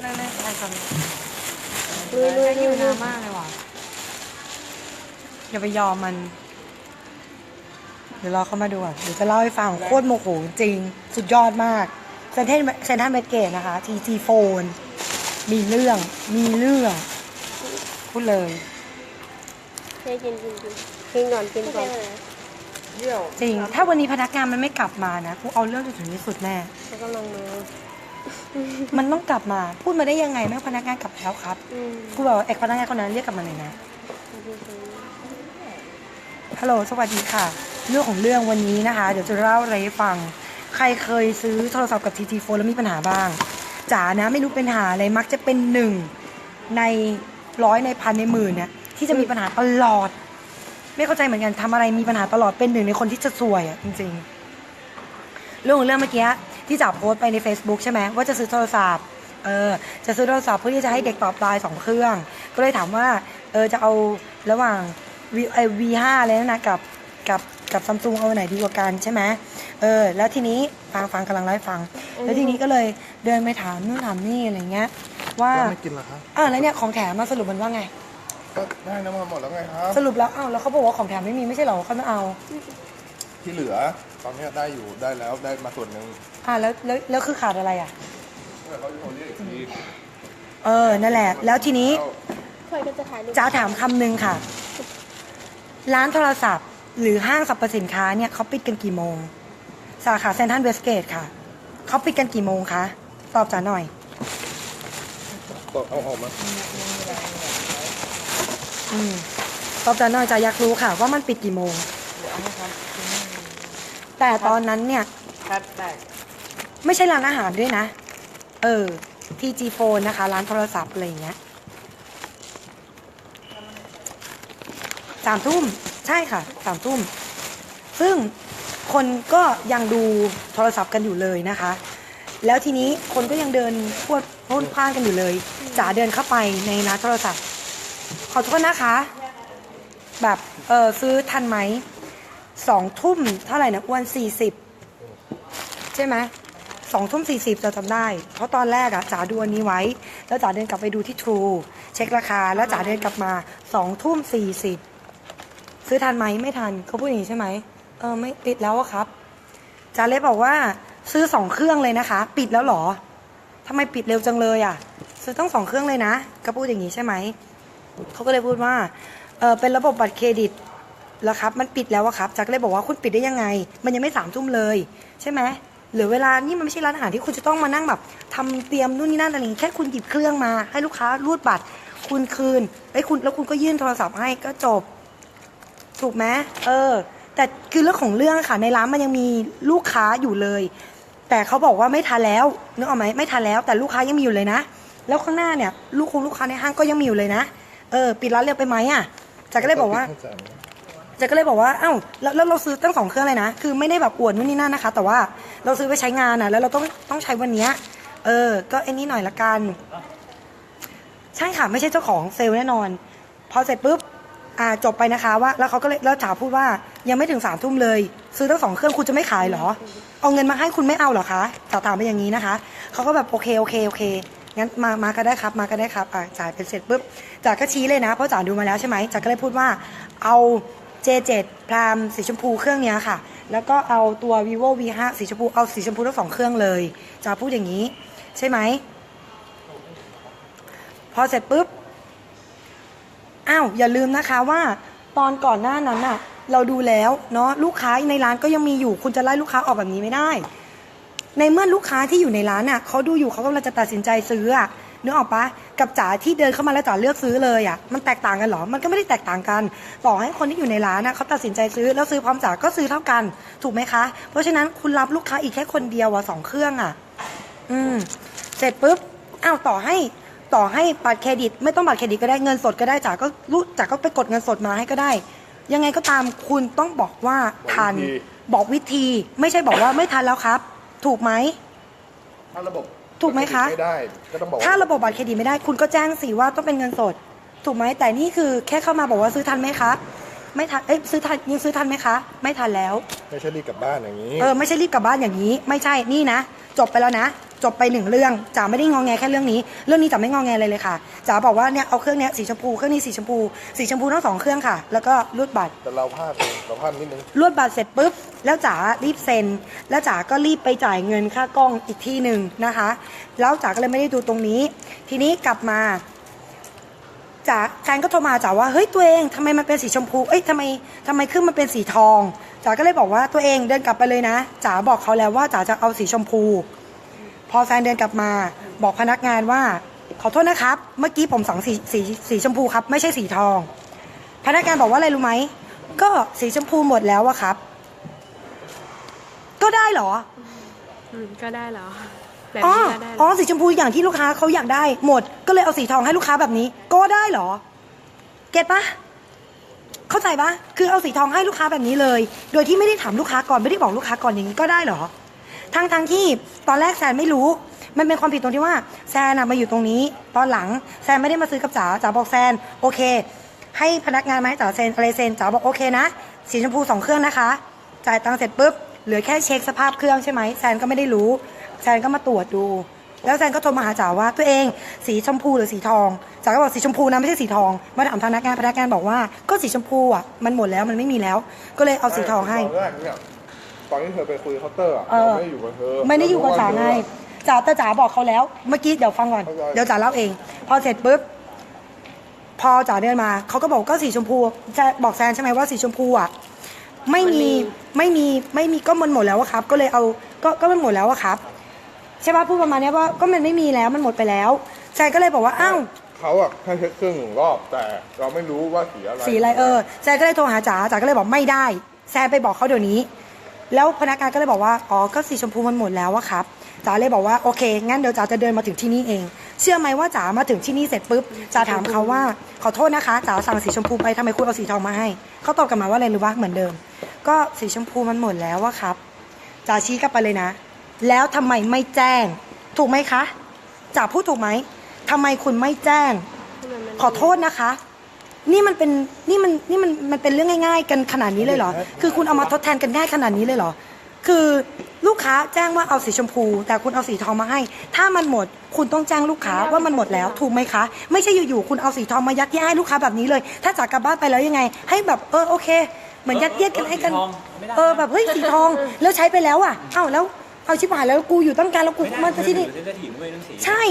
เล่นๆใครกันลุยลุยอยู่ยลุนายมากเลยว่ะอย่าไปยอมมัน เดี๋ยวรอเข้ามาดูอะเดี๋ยวจะเล่าให้ฟังโคตรโมโหจริง สุดยอดมากเซนเทนเซนทันเบเกตนะคะ TG โฟนมีเรื่องมีเรื่องพูดเลยให้กินกินกินกินก่อนกินก่อนจริง ถ้าวันนี้พนักงานมันไม่กลับมานะกูเอาเรื่องจนถึงที่สุดแน่แล้วก็ลงมือ มันต้องกลับมา พูดมาได้ยังไงแม่พนักงานกลับแล้วครับอืมกูบอกว่าเอกพนักงานคนนั้นเรียกกลับมาหน่อยนะฮัลโหลสวัสดีค่ะ เรื่องของเรื่องวันนี้นะคะ เดี๋ยวจะเล่าอะไรให้ฟัง ใครเคยซื้อโทรศัพท์กับ TT Phone แล้วมีปัญหาบ้างจ๋านะไม่รู้เป็นปัญหาอะไรมักจะเป็นหนึ่งในร้อยในพันในหมื่นเนี่ยที่จะมีปัญหาตลอด ไม่เข้าใจเหมือนกันทำอะไรมีปัญหาตลอดเป็นหนึ่งในคนที่จะซวยอะจริง ๆ เรื่องของเรื่องเมื่อกี้ ที่จ๋าโพสต์ไปใน Facebook ใช่ไหมว่าจะซื้อโทรศัพท์เออจะซื้อโทรศัพท์เพื่อที่จะให้เด็กตอบไลน์สองเครื่อง ก็เลยถามว่าเออจะเอาระหว่าง V ไอ V5 เลยนะนะกับกับกับซัมซุงเอาอันไหนดีกว่ากันใช่ไหมเออแล้วทีนี้ฟังฟังกำลังไล่าให้ฟัง แล้วทีนี้ก็เลยเดินไปถามนู่นถามนี่อะไรเงี้ยว่าแล้วไม่กินเหรอครับอ่าแล้วเนี่ยของแถมมาสรุปมันว่าไง ก็ได้น้ำมันหมดแล้วไงครับ สรุปแล้วอ้าวแล้วเขาบอกว่าของแถมไม่มีไม่ใช่เหรอเขาไม่เอา ที่เหลือตอนเนี้ยได้อยู่ได้แล้วได้มาส่วนหนึ่ง อ่าแล้วแล้วแล้วคือขาดอะไรอะเมื่อเขาจะโทรเรียกอีกทีเออ นั่นแหละ แล้วทีนี้ค่อยก็จะถ่ายรูปจ้าถามคำหนึ่งค่ะ ร้านโทรศัพท์ หรือห้างสรรพสินค้าเนี่ยเขาปิดกันกี่โมง สาขาเซนทรัลเวสเกตค่ะ เขาปิดกันกี่โมงคะ ตอบจ๋าหน่อยตดเอาออกมาอืมตอบจ๋าหน่อยจ๋าอยากรู้ค่ะ ว่ามันปิดกี่โมง แต่ตอนนั้นเนี่ย ครับได้ ไม่ใช่ร้านอาหารด้วยนะ เออ TG Phone นะคะ ร้านโทรศัพท์อะไรอย่างเงี้ยสามทุ่มใช่ค่ะสามทุ่ม ซึ่งคนก็ยังดูโทรศัพท์กันอยู่เลยนะคะ แล้วทีนี้คนก็ยังเดินพวดพ่นพล่านกันอยู่เลยจ๋าเดินเข้าไปในร้านโทรศัพท์ ขอโทษนะคะ แบบเออซื้อทันไหมสองทุ่มเท่าไหร่นะอ้วนสี่สิบใช่ไหม สองทุ่มสี่สิบจะจำได้ เพราะตอนแรกอะจ๋าดูอันนี้ไว้ แล้วจ๋าเดินกลับไปดูที่ True เช็คราคา แล้วจ๋าเดินกลับมาสองทุ่มสี่สิบซื้อทันไหมไม่ทันเขาพูดอย่างนี้ใช่ไหมเออไม่ปิดแล้วอะครับจ๋าเลยบอกว่าซื้อสองเครื่องเลยนะคะ ปิดแล้วเหรอทำไมปิดเร็วจังเลยอะซื้อต้องสองเครื่องเลยนะก็พูดอย่างนี้ใช่ไหมเขาก็เลยพูดว่าเออเป็นระบบบัตรเครดิตแล้วครับ มันปิดแล้วอะครับจักรเลยบอกว่าคุณปิดได้ยังไง มันยังไม่สามทุ่มเลย ใช่ไหม หรือเวลานี่มันไม่ใช่ร้านอาหารที่คุณจะต้องมานั่งแบบทำเตรียมนู่นนี่นั่นอะไรอย่างงี้แค่คุณหยิบเครื่องมา ให้ลูกค้ารูดบัตร คุณคืนไอ้คุณแล้วคุณก็ยื่นโทรศัพท์ให้ก็จบ ถูกไหมเออ แต่คือเรื่องของเรื่องค่ะในร้านมันยังมีลูกค้าอยู่เลย แต่เขาบอกว่าไม่ทันแล้วนึกออกไหมไม่ทันแล้ว แต่ลูกค้ายังมีอยู่เลยนะ แล้วข้างหน้าเนี่ย ลูกคงลูกค้าในห้างก็ยังมีอยู่เลยนะเออปิดร้านเร็วไปไหมอะจักรก็เลยบอกว่า เจ๊ก็เลยบอกว่าเอ้าแล้วแล้วเราซื้อตั้งสองเครื่องเลยนะ คือไม่ได้แบบอวดนู่นนี่นั่นนะคะ แต่ว่าเราซื้อไปใช้งานอะ แล้วเราต้องต้องใช้วันเนี้ยเออ ก็ไอ้นี่หน่อยละกัน ใช่ค่ะ ไม่ใช่เจ้าของเซลล์แน่นอน พอเสร็จปุ๊บ อ่าจบไปนะคะว่า แล้วเขาก็เลยแล้วจ๋าพูดว่ายังไม่ถึงสามทุ่มเลย ซื้อตั้งสองเครื่องคุณจะไม่ขายเหรอ เอาเงินมาให้คุณไม่เอาเหรอคะจ๋าถามไปอย่างนี้นะคะ เขาก็แบบโอเคโอเคโอเคงั้นมามาก็ได้ครับมาก็ได้ครับอ่าจ่ายไปเสร็จปุ๊บจ๋าก็ชี้เลยนะเพราะจ๋าดูมาแล้วใช่ไหมจ๋าก็เลยพูดว่าเอา J7 พรามสีชมพูเครื่องนี้ค่ะ แล้วก็เอาตัว vivo V5 สีชมพู เอาสีชมพูทั้งสองเครื่องเลยจ๋าพูดอย่างนี้ ใช่ไหม พอเสร็จปุ๊บ อ้าว อย่าลืมนะคะว่า ตอนก่อนหน้านั้นน่ะ เราดูแล้วเนาะลูกค้าในร้านก็ยังมีอยู่ คุณจะไล่ลูกค้าออกแบบนี้ไม่ได้ ในเมื่อลูกค้าที่อยู่ในร้านน่ะเขาดูอยู่เขากำลังจะตัดสินใจซื้ออะ นึกออกปะกับจ๋าที่เดินเข้ามาแล้วจ๋าเลือกซื้อเลยอะมันแตกต่างกันเหรอ มันก็ไม่ได้แตกต่างกัน ต่อให้คนที่อยู่ในร้านน่ะเขาตัดสินใจซื้อแล้วซื้อพร้อมจ๋าก็ซื้อเท่ากัน ถูกไหมคะ เพราะฉะนั้นคุณรับลูกค้าอีกแค่คนเดียวอะสองเครื่องอะอืม เสร็จปุ๊บอ้าวต่อให้ต่อให้บัตรเครดิต ไม่ต้องบัตรเครดิตก็ได้เงินสดก็ได้จ๋าก็รู้จ๋าก็ไปกดเงินสดมาให้ก็ได้ ยังไงก็ตามคุณต้องบอกว่าทันบอกวิธีไม่ใช่บอกว่าไม่ทันแล้วครับ ถูกไหมถ้าระบบ ถูกไหมคะ ไม่ได้ก็ต้องบอกว่ถ้าระบบบัตรเครดิตไม่ได้ คุณก็แจ้งสิว่าต้องเป็นเงินสด ถูกไหมแต่นี่คือแค่เข้ามาบอกว่าซื้อทันไหมคะ ไม่ทันเอ้ยซื้อทันยังซื้อทันไหมคะ ไม่ทันแล้ว ไม่ใช่รีบกลับบ้านอย่างนี้ เออไม่ใช่รีบกลับบ้านอย่างนี้ ไม่ใช่นี่นะ จบไปแล้วนะ จบไปหนึ่งเรื่องจ๋าไม่ได้งองแงแค่เรื่องนี้ เรื่องนี้จ๋าไม่งองแงเลยเลยค่ะจ๋าบอกว่าเนี่ยเอาเครื่องเนี้ยสีชมพูเครื่องนี้สีชมพูสีชมพูทั้งสองเครื่องค่ะ แล้วก็รูดบัตรแต่เราพลาดเองเราพลาดนิดนึงรวดบัตรเสร็จปุ๊บแล้วจ๋ารีบเซ็น แล้วจ๋าก็รีบไปจ่ายเงินค่ากล้องอีกที่หนึ่งนะคะ แล้วจ๋าก็เลยไม่ได้ดูตรงนี้ ทีนี้กลับมา จ๋าแฟนก็โทรมาจ๋าว่าเฮ้ยตัวเองทำไมมันเป็นสีชมพูเอ้ยทำไมทำไมเครื่องมันเป็นสีทองจ๋าก็เลยบอกว่าตัวเองเดินกลับไปเลยนะจ๋าบอกเขาแล้วว่าจ๋าจะเอาสีชมพู พอแฟนเดินกลับมา บอกพนักงานว่า ขอโทษนะครับ เมื่อกี้ผมสั่งสีสีสีชมพูครับ ไม่ใช่สีทอง พนักงานบอกว่าอะไรรู้ไหมก็สีชมพูหมดแล้วอะครับ ก็ได้เหรอ อืมก็ได้เหรอ แบบอ๋อนี้ก็ได้เหรอ๋ออสีชมพูอย่างที่ลูกค้าเขาอยากได้หมด ก็เลยเอาสีทองให้ลูกค้าแบบนี้ ก็ได้เหรอ เก็ตปะเข้าใจปะคือเอาสีทองให้ลูกค้าแบบนี้เลย โดยที่ไม่ได้ถามลูกค้าก่อนไม่ได้บอกลูกค้าก่อนอย่างนี้ก็ได้เหรอ ทั้งทั้งที่ตอนแรกแซนไม่รู้ มันเป็นความผิดตรงที่ว่าแซนอะมาอยู่ตรงนี้ ตอนหลังแซนไม่ได้มาซื้อกับจ๋าจ๋าบอกแซนโอเค ให้พนักงานมาให้จ๋าเซ็นอะไรเซ็นจ๋าบอกโอเคนะสีชมพูสองเครื่องนะคะ จ่ายตังค์เสร็จปุ๊บเหลือแค่เช็คสภาพเครื่องใช่ไหมแซนก็ไม่ได้รู้ แซนก็มาตรวจดู แล้วแซนก็โทรมาหาจ๋าว่าตัวเองสีชมพูหรือสีทองจ๋าก็บอกสีชมพูนะไม่ใช่สีทองมาถามพนักงานพนักงานบอกว่าก็สีชมพูอะมันหมดแล้วมันไม่มีแล้ว ก็เลยเอาสีทองให้ ตอนแรกเนี่ยตอนที่เธอไปคุยเคาน์เตอร์อะเออ เราไม่ได้อยู่กับเธอไม่ได้อยู่กับจ๋าไงจ๋าแต่จ๋าบอกเขาแล้วเมื่อกี้เดี๋ยวฟังก่อนเข้าใจเดี๋ยวจ๋าเล่าเอง พอเสร็จปุ๊บพอจ๋าเดินมาเขาก็บอกก็สีชมพูจะบอกแซนใช่ไหมว่าสีชมพูอะไม่มีไม่มีไม่มีก็มันหมดแล้วอะครับ ก็เลยเอาก็ก็มันหมดแล้วอะครับ ใช่ป่ะพูดประมาณเนี้ยว่าก็มันไม่มีแล้วมันหมดไปแล้วแซนก็เลยบอกว่าอ้าว เขาอะแค่เช็คเครื่องหนึ่งรอบแต่เราไม่รู้ว่าสีอะไรสีอะไรเออแซนก็เลยโทรหาจ๋าจ๋าก็เลยบอกไม่ได้ แซนไปบอกเขาเดี๋ยวนี้ แล้วพนักงานก็เลยบอกว่าอ๋อก็สีชมพูมันหมดแล้วอะครับจ๋าเลยบอกว่าโอเค งั้นเดี๋ยวจ๋าจะเดินมาถึงที่นี่เอง เชื่อไหมว่าจ๋ามาถึงที่นี่เสร็จปุ๊บจ๋าถามเขาว่าขอโทษนะคะจ๋าสั่งสีชมพูไปทำไมคุณเอาสีทองมาให้เขาตอบกลับมาว่าอะไรรู้ปะเหมือนเดิม ก็สีชมพูมันหมดแล้วอะครับจ๋าชี้กลับไปเลยนะ แล้วทำไมไม่แจ้ง ถูกไหมคะจ๋าพูดถูกไหมทำไมคุณไม่แจ้งทำไมมันขอโทษนะคะ นี่มันเป็นนี่มันนี่มันมันเป็นเรื่องง่าย ๆ กันขนาดนี้เลยเหรอ คือคุณเอามาทดแทนกันง่ายขนาดนี้เลยเหรอ คือลูกค้าแจ้งว่าเอาสีชมพู แต่คุณเอาสีทองมาให้ ถ้ามันหมด คุณต้องแจ้งลูกค้าว่ามันหมดแล้วถูกไหมคะ ไม่ใช่อยู่ๆคุณเอาสีทองมายัดเยียดให้ลูกค้าแบบนี้เลย ถ้าจากกลับบ้านไปแล้วยังไง ให้แบบเออโอเค เหมือนยัดเยียดกันให้กันสีทองไม่ได้นะเออแบบเฮ้ยสีทองแล้วใช้ไปแล้วอะเอ้าแล้ว เอาชิบหายแล้วกูอยู่ตั้งการแล้วกูไม่ได้มันจะที่นี่เซนซิทีฟด้วยเรื่องสีใช่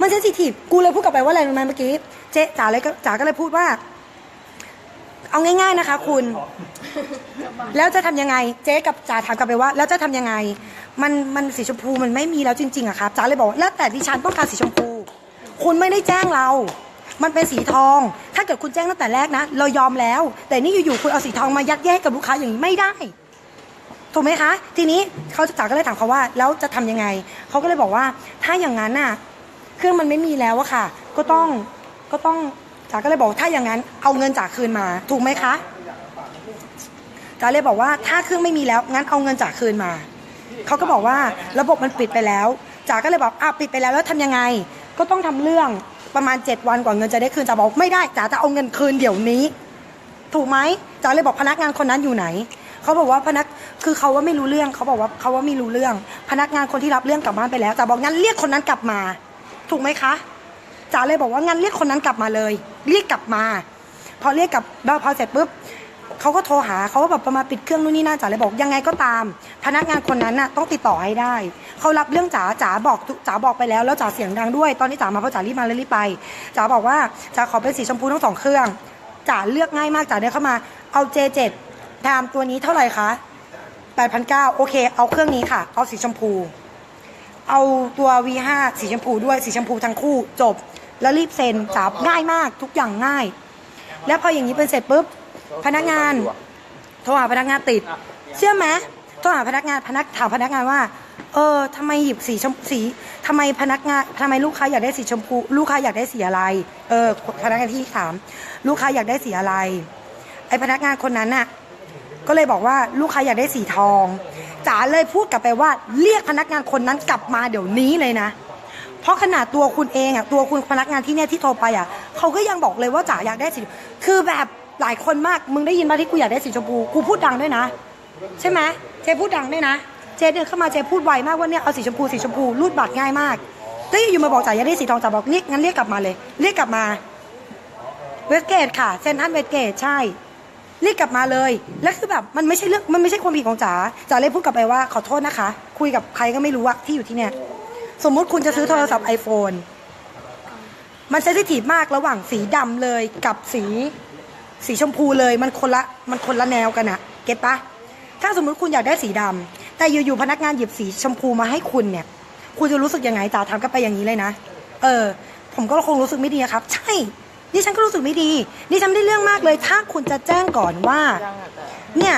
มันเซนซิทีฟกูเลยพูดกลับไปว่าอะไรรู้ไหมเมื่อกี้ เจ๊จ๋าเลยก็จ๋าก็เลยพูดว่า เอาง่ายๆนะคะ คุณ แล้วจะทำยังไง เจ๊กับจ๋าถามกลับไปว่า แล้วจะทำยังไง มันมันสีชมพูมันไม่มีแล้วจริงๆอะครับจ๋าเลยบอกว่าแล้วแต่ดิฉันต้องการสีชมพู คุณไม่ได้แจ้งเรา มันเป็นสีทอง ถ้าเกิดคุณแจ้งตั้งแต่แรกนะ เรายอมแล้ว แต่นี่อยู่ๆคุณเอาสีทองมายัดเยียดให้กับลูกค้าอย่างนี้ไม่ได้ ถูกไหมคะ ทีนี้เขาจ๋าก็เลยถามเขาว่า แล้วจะทำยังไง เขาก็เลยบอกว่า ถ้าอย่างนั้นน่ะ เครื่องมันไม่มีแล้วอะค่ะ ก็ต้องก็ต้องจ๋าก็เลยบอกถ้าอย่างนั้น เอาเงินจากคืนมา ถูกไหมคะจ๋าเลยบอกว่าถ้าเครื่องไม่มีแล้วงั้นเอาเงินจากคืนมา เขาก็บอกว่าระบบมันปิดไปแล้วจ๋าก็เลยบอกอะปิดไปแล้วแล้วทำยังไง ก็ต้องทำเรื่องประมาณ 7 วันกว่าเงินจะได้คืนจ๋าบอกไม่ได้จ๋าจะเอาเงินคืนเดี๋ยวนี้ ถูกไหมจ๋าเลยบอกพนักงานคนนั้นอยู่ไหน เขาบอกว่าพนักคือเขาว่าไม่รู้เรื่องเขาบอกว่าเขาว่าไม่รู้เรื่อง พนักงานคนที่รับเรื่องกลับบ้านไปแล้วจ๋าบอกงั้นเรียกคนนั้นกลับมา ถูกไหมคะจ๋าเลยบอกว่างั้นเรียกคนนั้นกลับมาเลย เรียกกลับมา พอเรียกกลับพอเสร็จปุ๊บเขาก็โทรหาเขาก็แบบประมาณปิดเครื่องนู่นนี่นั่นจ๋าเลยบอกยังไงก็ตาม พนักงานคนนั้นน่ะต้องติดต่อให้ได้เขารับเรื่องจ๋าจ๋าบอกจ๋าบอกไปแล้วแล้วจ๋าเสียงดังด้วย ตอนที่จ๋ามาเพราะจ๋ารีบมาเลยรีบไปจ๋าบอกว่าจ๋าขอเป็นสีชมพูทั้งสองเครื่องจ๋าเลือกง่ายมากจ๋าเดินเข้ามาเอา J7 แทมตัวนี้เท่าไหร่คะ8,900โอเค เอาเครื่องนี้ค่ะ เอาสีชมพู เอาตัว V5 สีชมพูด้วยสีชมพูทั้งคู่จบ แล้วรีบเซ็นจับง่ายมากทุกอย่างง่าย แล้วพออย่างนี้เป็นเสร็จปุ๊บ พนักงาน โทรหาพนักงานติด เชื่อไหมโทรหาพนักงานพนักถามพนักงานว่า เออทำไมหยิบสีชมสีทำไมพนักงานทำไมลูกค้าอยากได้สีชมพู ลูกค้าอยากได้สีอะไร เออพนักงานที่ถาม ลูกค้าอยากได้สีอะไร ไอพนักงานคนนั้นน่ะ ก็เลยบอกว่าลูกค้าอยากได้สีทองจ๋าเลยพูดกลับไปว่าเรียกพนักงานคนนั้นกลับมาเดี๋ยวนี้เลยนะ เพราะขนาดตัวคุณเองอะตัวคุณพนักงานที่เนี่ยที่โทรไปอะเขาก็ยังบอกเลยว่าจ๋าอยากได้สีคือแบบหลายคนมากมึงได้ยินมาที่กูอยากได้สีชมพูกูพูดดังด้วยนะ ใช่ไหมเจพูดดังด้วยนะเจเดินเข้ามาเจพูดไวมากว่าเนี่ยเอาสีชมพูสีชมพูรูดบัตรง่ายมากแล้อยู่มาบอกจ๋าอยากได้สีทองจ๋าบอกเรียกงั้นเรียกกลับมาเลย เรียกกลับมาเวสเกตค่ะเซนทันเวสเกตใช่ รียกลับมาเลย แล้วคือแบบมันไม่ใช่เรื่องมันไม่ใช่ความผิดของจ๋าจ๋าเลยพูดกลับไปว่าขอโทษนะคะ คุยกับใครก็ไม่รู้อะที่อยู่ที่เนี่ยสมมุติคุณจะซื้อโทรศัพท์ iPhone มันเซนซิทีฟมากระหว่างสีดำเลยกับสีสีชมพูเลยมันคนละมันคนละแนวกันอะเก็ตปะถ้าสมมุติคุณอยากได้สีดำแต่อยู่ๆพนักงานหยิบสีชมพูมาให้คุณเนี่ย คุณจะรู้สึกยังไงจ๋าทำกันไปอย่างนี้เลยนะ เออ ผมก็คงรู้สึกไม่ดีครับ ใช่ ดิฉันก็รู้สึกไม่ดี ดิฉันไม่ได้เรื่องมากเลย ถ้าคุณจะแจ้งก่อนว่า เนี่ย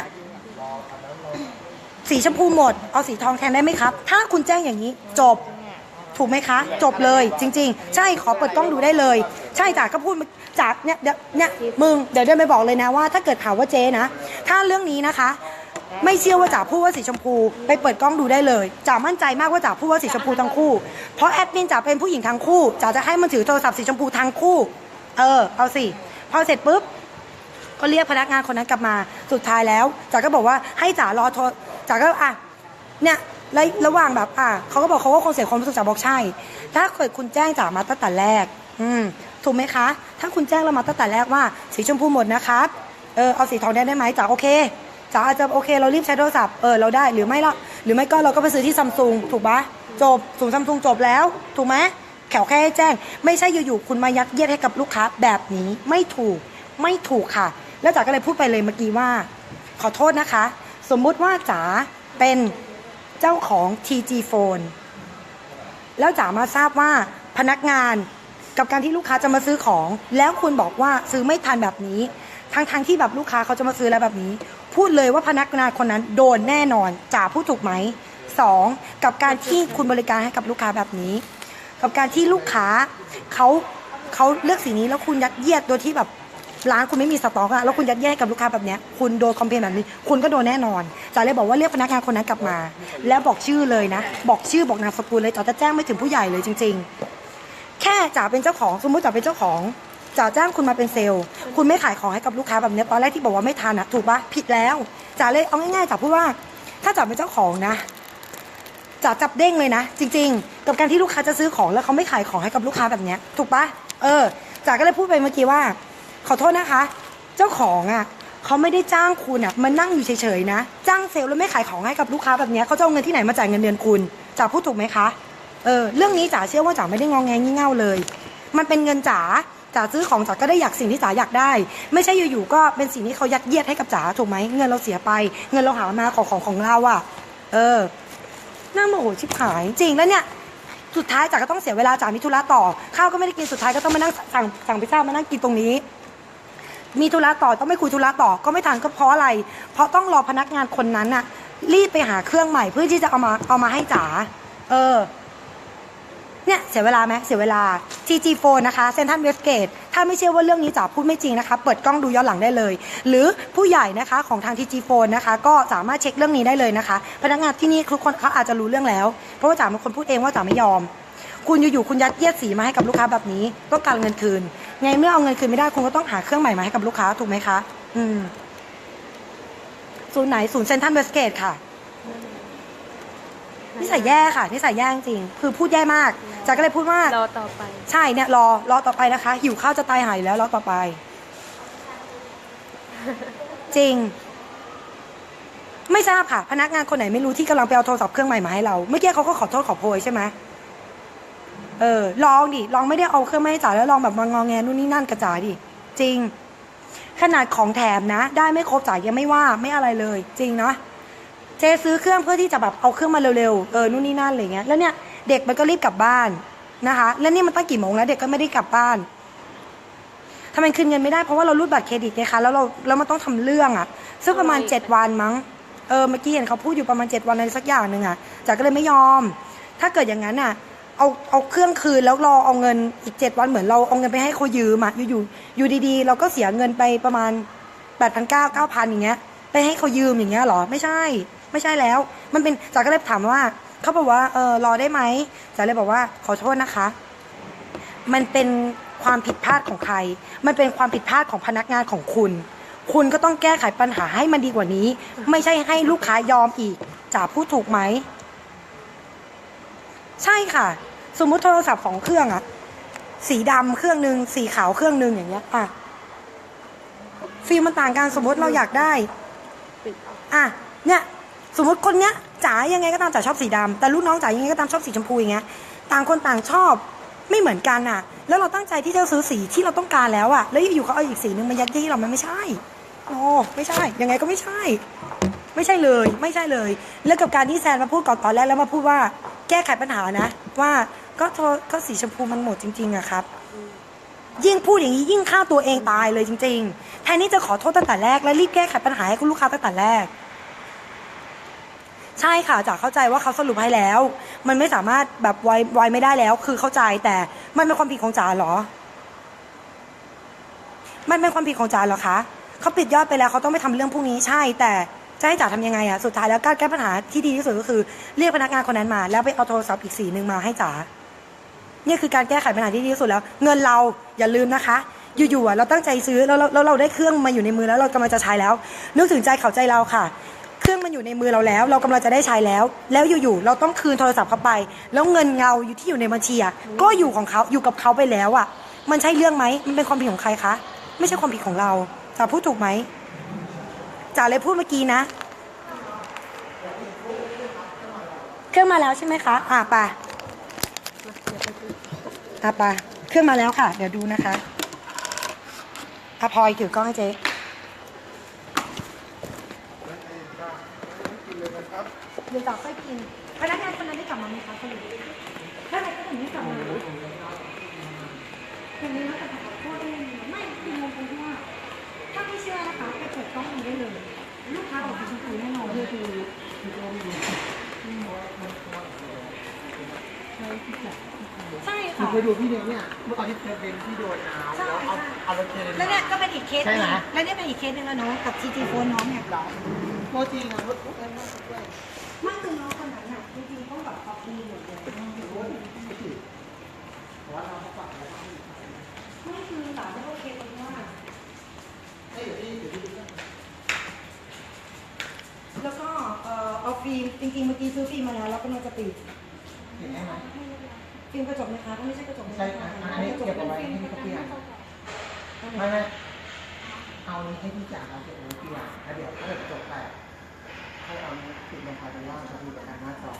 สีชมพูหมด เอาสีทองแทนได้ไหมครับ ถ้าคุณแจ้งอย่างนี้จบถูกไหมคะ จบเลยจริง ๆ ใช่ขอเปิดกล้องดูได้เลย ใช่จากก็พูดจากเนี่ยเดี๋ยวเนี่ยมึงเดี๋ยวเดินไปบอกเลยนะว่า ถ้าเกิดถามว่าเจ๊นะ ถ้าเรื่องนี้นะคะ ไม่เชื่อว่าจ๋าพูดว่าสีชมพู ไปเปิดกล้องดูได้เลยจ๋ามั่นใจมากว่าจ๋าพูดว่าสีชมพูทั้งคู่เพราะแอดมินจ๋าเป็นผู้หญิงทั้งคู่จ๋าจะให้มันถือโทรศัพท์สีชมพูทั้งคู่ เออเอาสิพอเสร็จปุ๊บก็เรียกพนักงานคนนั้นกลับมาสุดท้ายแล้วจ๋าก็บอกว่าให้จ๋ารอโทรจ๋าก็อะเนี่ยในระหว่างแบบอะเขาก็บอกเขาก็คงเสียความรู้สึกจ๋าบอกใช่ ถ้าเกิดคุณแจ้งจ๋ามาตั้งแต่แรก อืมถูกไหมคะ ถ้าคุณแจ้งเรามาตั้งแต่แรกว่า สีชมพูหมดนะครับเออเอาสีทองได้ได้ไหมจ๋าโอเคจ๋าอาจจะโอเค เรารีบใช้โทรศัพท์เออเราได้หรือไม่ละหรือไม่ก็เราก็ไปซื้อที่ซัมซุงถูกปะจบสูงซัมซุงจบแล้ว ถูกไหม แขวแค่ให้แจ้ง ไม่ใช่อยู่ๆคุณมายัดเยียดให้กับลูกค้าแบบนี้ไม่ถูกไม่ถูกค่ะ แล้วจ๋าก็เลยพูดไปเลยเมื่อกี้ว่า ขอโทษนะคะ สมมุติว่าจ๋าเป็นเจ้าของ TG Phone แล้วจ๋ามาทราบว่าพนักงานกับการที่ลูกค้าจะมาซื้อของ แล้วคุณบอกว่าซื้อไม่ทันแบบนี้ทั้งทงๆที่แบบลูกค้าเขาจะมาซื้อแล้วแบบนี้ พูดเลยว่าพนักงานคนนั้นโดนแน่นอนจ๋าพูดถูกไหมสองกับการที่คุณบริการให้กับลูกค้าแบบนี้ กับการที่ลูกค้าเขาเขาเลือกสีนี้แล้วคุณยัดเยียดโดยที่แบบร้านคุณไม่มีสต็อกอะแล้วคุณยัดเยียดให้กับลูกค้าแบบเนี้ยคุณโดนคอมเพลนแบบนี้ คุณก็โดนแน่นอนจ๋าเลยบอกว่าเรียกพนักงานคนนั้นกลับมา แล้วบอกชื่อเลยนะ บอกชื่อบอกนามสกุลเลยจ๋าจะแจ้งไม่ถึงผู้ใหญ่เลยจริง ๆ แค่จ๋าเป็นเจ้าของสมมุติจ๋าเป็นเจ้าของจ๋าจ้างคุณมาเป็นเซลล์ คุณไม่ขายของให้กับลูกค้าแบบเนี้ยตอนแรกที่บอกว่าไม่ทันอะถูกปะผิดแล้วจ๋าเลยเอาง่ายๆจ๋าพูดว่า ถ้าจ๋าเป็นเจ้าของนะ จ๋าจับเด้งเลยนะ จริง ๆ กับการที่ลูกค้าจะซื้อของแล้วเขาไม่ขายของให้กับลูกค้าแบบเนี้ยถูกปะเออจ๋าก็เลยพูดไปเมื่อกี้ว่า ขอโทษนะคะ เจ้าของอะเขาไม่ได้จ้างคุณอะมานั่งอยู่เฉยๆนะ จ้างเซลล์แล้วไม่ขายของให้กับลูกค้าแบบเนี้ยเขาจะเอาเงินที่ไหนมาจ่ายเงินเดือนคุณจ๋าพูดถูกไหมคะเออเรื่องนี้จ๋าเชื่อว่าจ๋าไม่ได้งองแงงี่เง่าเลย มันเป็นเงินจ๋าจ๋าซื้อของจ๋าก็ได้อยากสิ่งที่จ๋าอยากได้ ไม่ใช่อยู่ๆก็เป็นสิ่งที่เขายัดเยียดให้กับจ๋าถูกไหมเงินเราเสียไป เงินเราหามาของของของเราอะ เออ น่าโมโหชิบหายจริงแล้วเนี่ย สุดท้ายจ๋าก็ต้องเสียเวลาจ๋ามีธุระต่อ ข้าวก็ไม่ได้กินสุดท้ายก็ต้องมานั่งสั่งสั่งพิซซ่ามานั่งกินตรงนี้ มีธุระต่อต้องไม่คุยธุระต่อก็ไม่ทันก็เพราะอะไร เพราะต้องรอพนักงานคนนั้นน่ะ รีบไปหาเครื่องใหม่เพื่อที่จะเอามาเอามาให้จ๋าเออ เนี่ยเสียเวลาไหมเสียเวลา TG Phone นะคะเซนทันเวสเกตถ้าไม่เชื่อว่าเรื่องนี้จ๋าพูดไม่จริงนะคะ เปิดกล้องดูย้อนหลังได้เลย หรือผู้ใหญ่นะคะของทาง TG Phone นะคะ ก็สามารถเช็คเรื่องนี้ได้เลยนะคะ พนักงานที่นี่ทุกคนเขาอาจจะรู้เรื่องแล้ว เพราะว่าจ๋าเป็นคนพูดเองว่าจ๋าไม่ยอม คุณอยู่ๆคุณยัดเยียดสีมาให้กับลูกค้าแบบนี้ต้องการเงินคืนไงเมื่อเอาเงินคืนไม่ได้คุณก็ต้องหาเครื่องใหม่มาให้กับลูกค้าถูกไหมคะ อืมศูนย์ไหนศูนย์เซนทันเวสเกตค่ะนิสัยแย่ค่ะนิสัยแย่จริงๆคือพูดแย่มาก จ๋าก็เลยพูดว่า รอต่อไป ใช่เนี่ยรอรอต่อไปนะคะ หิวข้าวจะตายหายอยู่แล้วรอต่อไป จริง ไม่ทราบค่ะ พนักงานคนไหนไม่รู้ที่กำลังไปเอาโทรศัพท์เครื่องใหม่มาให้เรา เมื่อกี้เขาก็ขอโทษขอโพยใช่ไหมเออ ลองดิ ลองไม่ได้เอาเครื่องมาให้จ๋าแล้วลองแบบมางอแงนู่นนี่นั่นกระจ๋าดิ จริง ขนาดของแถมนะ ได้ไม่ครบจ๋ายังไม่ว่าไม่อะไรเลย จริงเนาะเจซื้อเครื่องเพื่อที่จะแบบเอาเครื่องมาเร็วๆ เออ นู่นนี่นั่นอะไรเงี้ย แล้วเนี่ย เด็กมันก็รีบกลับบ้านนะคะ แล้วนี่มันตั้งกี่โมงแล้วเด็กก็ไม่ได้กลับบ้านทำไมคืนเงินไม่ได้เพราะว่าเรารูดบัตรเครดิตไงคะแล้วเราแล้วมันต้องทำเรื่องอะซึ่งประมาณเจ็ดวันมั้งเออเมื่อกี้เห็นเขาพูดอยู่ประมาณเจ็ดวันอะไรสักอย่างหนึ่งอะจ๋าก็เลยไม่ยอม ถ้าเกิดอย่างนั้นอะเอาเอาเครื่องคืนแล้วรอเอาเงินอีกเจ็ดวันเหมือนเราเอาเงินไปให้เขายืมอะอยู่อยู่อยู่ดีๆ เราก็เสียเงินไปประมาณแปดพันเก้าเก้าพันอย่างเงี้ยไปให้เขายืมอย่างเงี้ยเหรอไม่ใช่ ไม่ใช่แล้ว มันเป็นจ๋าก็เลยถามว่า เขาบอกว่าเออรอได้ไหมจ๋าเลยบอกว่าขอโทษนะคะ มันเป็นความผิดพลาดของใคร มันเป็นความผิดพลาดของพนักงานของคุณ คุณก็ต้องแก้ไขปัญหาให้มันดีกว่านี้ ไม่ใช่ให้ลูกค้ายอมอีกจ๋าพูดถูกไหม ใช่ค่ะ สมมุติโทรศัพท์ของเครื่องอะสีดำเครื่องหนึ่งสีขาวเครื่องหนึ่งอย่างเงี้ยอะฟิลมันต่างกันสมมติเราอยากได้อาอะเนี่ย สมมติคนเนี้ย จ๋ายังไงก็ตามจ๋าชอบสีดำแต่ลูกน้องจ๋ายังไงก็ตามชอบสีชมพูอย่างเงี้ยต่างคนต่างชอบไม่เหมือนกันอะ แล้วเราตั้งใจที่จะซื้อสีที่เราต้องการแล้วอะ แล้วอยู่เขาเอาอีกสีนึงมายัดที่เรามันไม่ใช่โอ้ไม่ใช่ ยังไงก็ไม่ใช่ ไม่ใช่เลย ไม่ใช่เลย แล้วกับการที่แซนมาพูดก่อนตอนแรกแล้วมาพูดว่า แก้ไขปัญหานะ ว่าก็โทรก็สีชมพูมันหมดจริง ๆอะครับ ยิ่งพูดอย่างนี้ยิ่งฆ่าตัวเองตายเลยจริง ๆ แทนที่จะขอโทษตั้งแต่แรกและรีบแก้ไขปัญหาให้คุณลูกค้าตั้งแต่แรก ใช่ค่ะจ๋าเข้าใจว่าเขาสรุปให้แล้ว มันไม่สามารถแบบไวไวไม่ได้แล้ว คือเข้าใจแต่มันเป็นความผิดของจ๋าเหรอ มันเป็นความผิดของจ๋าเหรอคะเขาปิดยอดไปแล้วเขาต้องไปทำเรื่องพวกนี้ใช่ แต่จะให้จ๋าทำยังไงอะสุดท้ายแล้วการแก้ปัญหาที่ดีที่สุดก็คือเรียกพนักงานคนนั้นมา แล้วไปเอาโทรศัพท์อีกสีหนึ่งมาให้จ๋านี่คือการแก้ไขปัญหาที่ดีที่สุดแล้ว เงินเราอย่าลืมนะคะ อยู่ๆเราตั้งใจซื้อแล้วเราแล้วเราได้เครื่องมาอยู่ในมือแล้วเรากำลังจะใช้แล้วนึกถึงใจเขาใจเราค่ะ เครื่องมันอยู่ในมือเราแล้ว เรากำลังจะได้ใช้แล้ว แล้วอยู่ๆเราต้องคืนโทรศัพท์เข้าไป แล้วเงินเงาอยู่ที่อยู่ในบัญชีอะก็อยู่ของเขาอยู่กับเขาไปแล้วอะมันใช่เรื่องไหมมันเป็นความผิดของใครคะไม่ใช่ความผิดของเราจ๋าพูดถูกไหมจ๋าเลยพูดเมื่อกี้นะ เครื่องมาแล้วใช่ไหมคะอะไปอะไปเครื่องมาแล้วค่ะ เดี๋ยวดูนะคะอะพลอยถือกล้องให้เจ๊เดี๋ ยวต่อค่อยกินพนักงานคนนั้นได้กลับมาไหมคะสรุปถ้าอะไรก็ถึงไม่กลับมาคนนี้น่าจะขอโทษได้ยังไงไม่คืองงตรงที่ว่าถ้าไม่เชื่อนะคะไปเปิดกล้องดูได้เลย ลูกค้าออกสีชมพูแน่นอนเลยคือใช่ค่ะ เคยดูพี่เดียวเนี่ยเมื่อตอนที่เป็นพี่โดนเอาแล้วเอาเอารถเทนแล้วเนี่ยก็เป็นอีกเคสหนึงใช่ไหมแล้วเนี่ยเป็นอีกเคสหนึงแล้วเนาะกับทีจีโฟนน้องเนี่ย โมจริงอะรถรถเอ็มมากด้วย ไม่คือสาวไม่โอเคตรงว่าแล้วก็เอ่อเอาฟิล์มจริงๆเมื่อกี้ซื้อฟิล์มมาแล้วแล้วก็มันจะติดเห็นไหมฟิล์มกระจกนะคะถ้าไม่ใช่กระจกใช่อันอันนี้เก็บเอาไว้ให้พี่เขาเปลี่ยนไม่ไม่เอานี้ให้พี่จ่าเอาเก็บไว้เปลี่ยนแล้วเดี๋ยวถ้าเกิดจบแตกให้เอานี้ติดลงไปเป็นว่าจะมีประกันหน้าจอ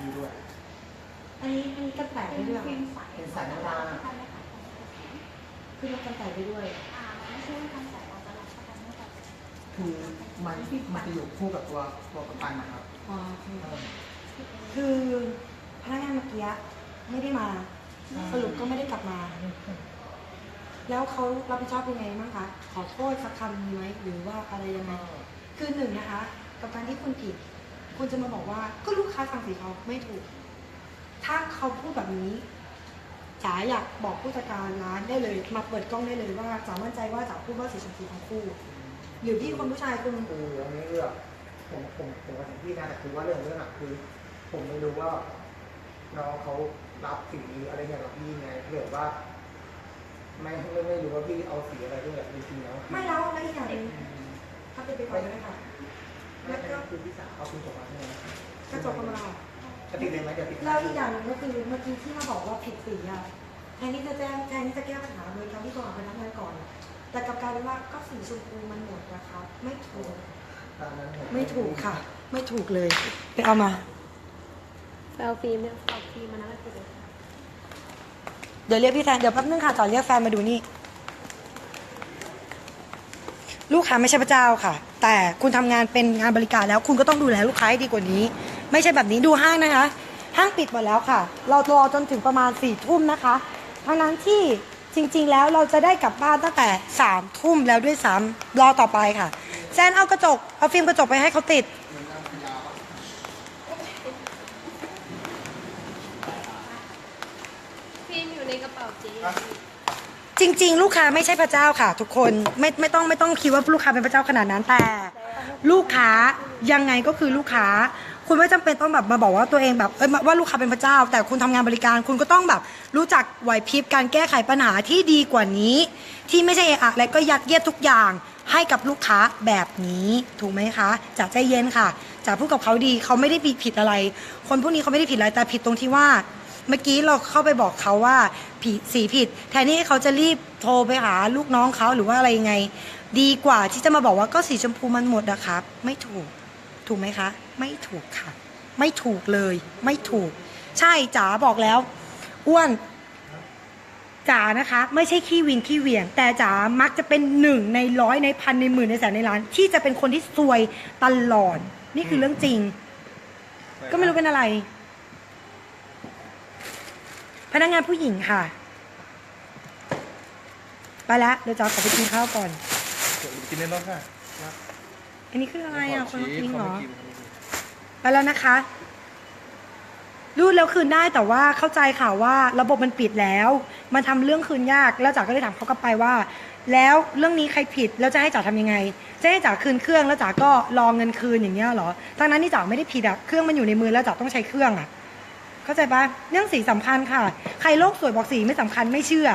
นี้ด้วย อันนี้อันนี้กันแตกได้ด้วยเป็นสายน้ำตาลคือมันกันแตกได้ด้วยคือมันมันจะอยู่คู่กับตัวตัวประกันนะครับอ๋อคือเออคือพนักงานเมื่อกี้ไม่ได้มา สรุปก็ไม่ได้กลับมา แล้วเขารับผิดชอบยังไงบ้างคะ ขอโทษสักคำมีไหมหรือว่าอะไรยังไง คือหนึ่งนะคะ กับการที่คุณผิด คุณจะมาบอกว่าก็ลูกค้าสั่งสีเขาไม่ถูก ถ้าเขาพูดแบบนี้จ๋าอยากบอกผู้จัดการร้านได้เลย มาเปิดกล้องได้เลยว่าจ๋ามั่นใจว่าจ๋าพูดว่าสีชมพูทั้งคู่ หรือพี่คนผู้ชายคุณคืออันนี้เรื่องผมผมผมกับพี่นะแต่คือว่าเรื่องเรื่องอะคือ ผมไม่รู้ว่าน้องเขารับสีอะไรอย่างกับพี่ไงเผื่อว่าไม่ไม่ไม่รู้ว่าพี่เอาสีอะไรด้วยจริงๆแล้วไม่แล้วแล้วอีกอย่างหนึงถ้าเป็นไปก่อนได้ค่ะ แล้วก็คือพี่สาวเอาคุณส่งมาใช่ไหมกระจกธรรมดาจะติดเลยไหมเดี๋ยวติดแล้วอีกอย่างหนึงก็คือเมื่อกี้ที่มาบอกว่าผิดสีอะแทนที่จะแจ้งแทนที่จะแก้ปัญหาโดยการที่โทรหาพนักงานก่อน แต่กลับกลายเป็นว่าก็สีชมพูมันหมดนะคะไม่ถูกตามนั้นไม่ถูกค่ะ ไม่ถูกเลยไปเอามาไปเอาฟิล์มเนี่ยเอาฟิล์มมานะติดเลยเดี๋ยวเรียกพี่แฟนเดี๋ยวแป๊บนึงค่ะต่อเรียกแฟนมาดูนี่ ลูกค้าไม่ใช่พระเจ้าค่ะ แต่คุณทำงานเป็นงานบริการแล้ว คุณก็ต้องดูแลลูกค้าให้ดีกว่านี้ ไม่ใช่แบบนี้ดูห้างนะคะ ห้างปิดหมดแล้วค่ะ เรารอจนถึงประมาณสี่ทุ่มนะคะทั้งนั้นที่จริง ๆ แล้วเราจะได้กลับบ้านตั้งแต่สามทุ่มแล้วด้วยซ้ำรอต่อไปค่ะแซนเอากระจก เอาฟิล์มกระจกไปให้เขาติด ฟิล์มอยู่ในกระเป๋าเจ๊ จริง ๆ ลูกค้าไม่ใช่พระเจ้าค่ะ ทุกคนไม่ไม่ต้องไม่ต้องคิดว่าลูกค้าเป็นพระเจ้าขนาดนั้นแต่ ลูกค้ายังไงก็คือลูกค้า คุณไม่จำเป็นต้องแบบมาบอกว่าตัวเองแบบเอ้ยว่าลูกค้าเป็นพระเจ้า แต่คุณทำงานบริการ คุณก็ต้องแบบรู้จักไหวพริบการแก้ไขปัญหาที่ดีกว่านี้ ที่ไม่ใช่เอะอะและก็ยัดเยียดทุกอย่าง ให้กับลูกค้าแบบนี้ถูกไหมคะจะใจเย็นค่ะจะพูดกับเขาดีเขาไม่ได้ผิดอะไร คนพวกนี้เขาไม่ได้ผิดอะไรแต่ผิดตรงที่ว่า เมื่อกี้เราเข้าไปบอกเขาว่าผิดสีผิด แทนที่เขาจะรีบโทรไปหาลูกน้องเขาหรือว่าอะไรยังไง ดีกว่าที่จะมาบอกว่าก็สีชมพูมันหมดอะครับ ไม่ถูก ถูกไหมคะ ไม่ถูกค่ะ ไม่ถูกเลย ไม่ถูก ใช่จ๋าบอกแล้ว อ้วนจ๋านะคะ ไม่ใช่ขี้วินขี้เหวี่ยง แต่จ๋ามักจะเป็นหนึ่งในร้อยในพันในหมื่นในแสนในล้าน ที่จะเป็นคนที่ซวยตลอด นี่คือเรื่องจริง ก็ไม่รู้เป็นอะไร พนักงานผู้หญิงค่ะ ไปแล้วเดี๋ยวจ๋าขอไปกินข้าวก่อนกินในรถค่ะอันนี้คืออะไรอะคนมากินเหรอขาไม่กินไปแล้วนะคะรูดแล้วคืนได้แต่ว่าเข้าใจค่ะว่าระบบมันปิดแล้ว มันทำเรื่องคืนยากแล้วจ๋าก็เลยถามเขากลับไปว่า แล้วเรื่องนี้ใครผิดแล้วจะให้จ๋าทำยังไง จะให้จ๋าคืนเครื่องแล้วจ๋าก็รอเงินคืนอย่างเงี้ยเหรอทั้งนั้นที่จ๋าไม่ได้ผิดอะเครื่องมันอยู่ในมือแล้วจ๋าต้องใช้เครื่องอะ เข้าใจปะเรื่องสีสำคัญค่ะ ใครโลกสวยบอกสีไม่สำคัญไม่เชื่อ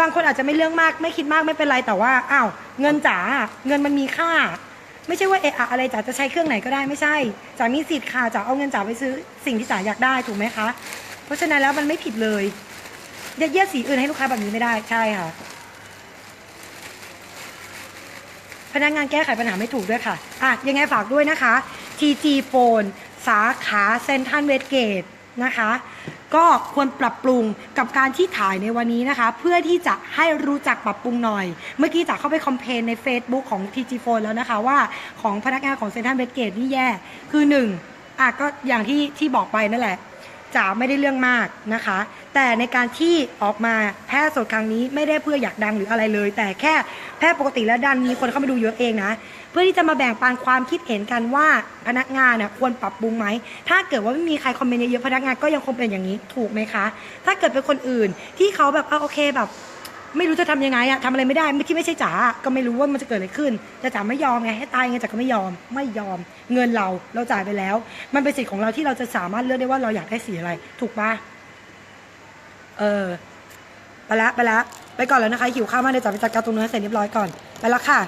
บางคนอาจจะไม่เรื่องมาก ไม่คิดมากไม่เป็นไรแต่ว่าอ้าวเงินจ๋าเงินมันมีค่า ไม่ใช่ว่าเอะอะอะไรจ๋าจะใช้เครื่องไหนก็ได้ไม่ใช่จ๋ามีสิทธิ์ค่ะจ๋าเอาเงินจ๋าไปซื้อสิ่งที่จ๋าอยากได้ถูกไหมคะ เพราะฉะนั้นแล้วมันไม่ผิดเลยยัดเยียดสีอื่นให้ลูกค้าแบบนี้ไม่ได้ใช่ค่ะ พนักงานแก้ไขปัญหาไม่ถูกด้วยค่ะอะยังไงฝากด้วยนะคะ TG Phone สาขาเซนทันเวสเกต นะคะ ก็ควรปรับปรุงกับการที่ถ่ายในวันนี้นะคะ เพื่อที่จะให้รู้จักปรับปรุงหน่อย เมื่อกี้จะเข้าไปคอมเพลนใน Facebook ของ TG Phone แล้วนะคะว่าของพนักงานของเซนทันเวสเกตนี่แย่คือหนึ่งอะก็อย่างที่ที่บอกไปนั่นแหละจ๋าไม่ได้เรื่องมากนะคะ แต่ในการที่ออกมาแพร่สดครั้งนี้ไม่ได้เพื่ออยากดังหรืออะไรเลย แต่แค่แพร่ปกติแล้วดันมีคนเข้ามาดูเยอะเองนะ พื่อที่จะมาแบ่งปันความคิดเห็นกันว่าพนักงานน่ะควรปรับปรุงไหม ถ้าเกิดว่าไม่มีใครคอมเมนต์เยอะพนักงานก็ยังคงเป็นอย่างนี้ถูกไหมคะ ถ้าเกิดเป็นคนอื่นที่เขาแบบเอาโอเคแบบ ไม่รู้จะทำยังไงอะทำอะไรไม่ได้ไม่ที่ไม่ใช่จ๋าก็ไม่รู้ว่ามันจะเกิดอะไรขึ้นแต่จ๋าไม่ยอมไงให้ตายไงจ๋าก็ไม่ยอมไม่ยอม เงินเราเราจ่ายไปแล้ว มันเป็นสิทธิ์ของเราที่เราจะสามารถเลือกได้ว่าเราอยากได้สีอะไร ถูกปะเออไปละไปละไปก่อนแล้วนะคะหิวข้าวมากเดี๋ยจ๋าไปจัดการตรงนู้นให้เสร็จเรียบร้อยก่อนไปละค่ะ